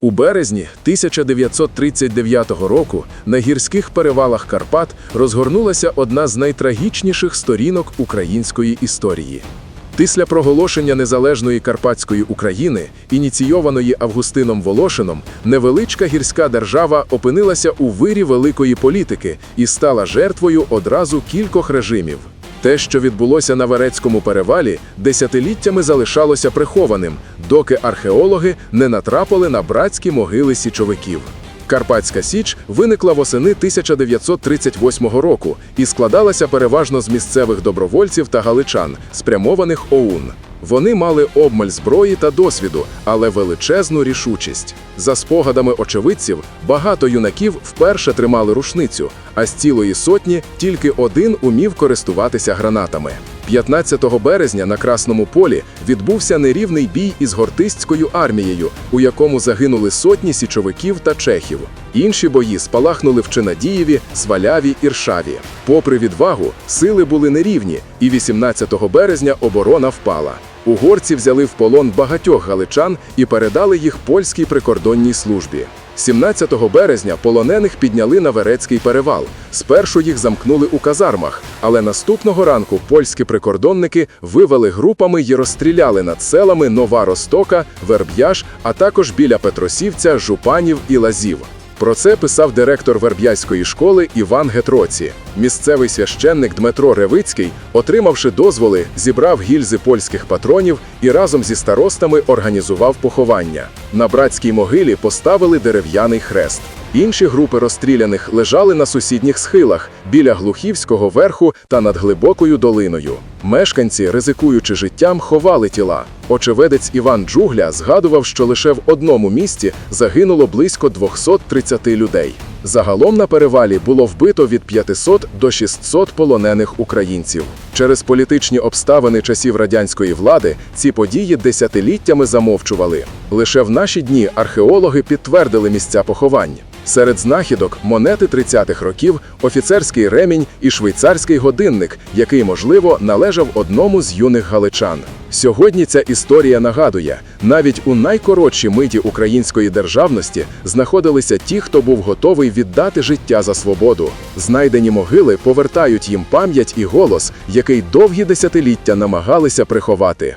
У березні 1939 року на гірських перевалах Карпат розгорнулася одна з найтрагічніших сторінок української історії. Після проголошення незалежної Карпатської України, ініційованої Августином Волошином, невеличка гірська держава опинилася у вирі великої політики і стала жертвою одразу кількох режимів. Те, що відбулося на Верецькому перевалі, десятиліттями залишалося прихованим, доки археологи не натрапили на братські могили січовиків. Карпатська Січ виникла восени 1938 року і складалася переважно з місцевих добровольців та галичан, спрямованих ОУН. Вони мали обмаль зброї та досвіду, але величезну рішучість. За спогадами очевидців, багато юнаків вперше тримали рушницю, а з цілої сотні тільки один умів користуватися гранатами. 15 березня на Красному полі відбувся нерівний бій із гортистською армією, у якому загинули сотні січовиків та чехів. Інші бої спалахнули в Чинадієві, Сваляві і Ршаві. Попри відвагу, сили були нерівні, і 18 березня оборона впала. Угорці взяли в полон багатьох галичан і передали їх польській прикордонній службі. 17 березня полонених підняли на Верецький перевал. Спершу їх замкнули у казармах, але наступного ранку польські прикордонники вивели групами і розстріляли над селами Нова Ростока, Верб'яж, а також біля Петросівця, Жупанів і Лазів. Про це писав директор Верб'язької школи Іван Гетроці. Місцевий священник Дмитро Ревицький, отримавши дозволи, зібрав гільзи польських патронів і разом зі старостами організував поховання. На братській могилі поставили дерев'яний хрест. Інші групи розстріляних лежали на сусідніх схилах біля Глухівського верху та над глибокою долиною. Мешканці, ризикуючи життям, ховали тіла. Очевидець Іван Джугля згадував, що лише в одному місці загинуло близько 230 людей. Загалом на перевалі було вбито від 500 до 600 полонених українців. Через політичні обставини часів радянської влади ці події десятиліттями замовчували. Лише в наші дні археологи підтвердили місця поховань. Серед знахідок монети 30-х років, офіцерський ремінь і швейцарський годинник, який, можливо, належав одному з юних галичан. Сьогодні ця історія нагадує, навіть у найкоротші миті української державності знаходилися ті, хто був готовий віддати життя за свободу. Знайдені могили повертають їм пам'ять і голос, який довгі десятиліття намагалися приховати.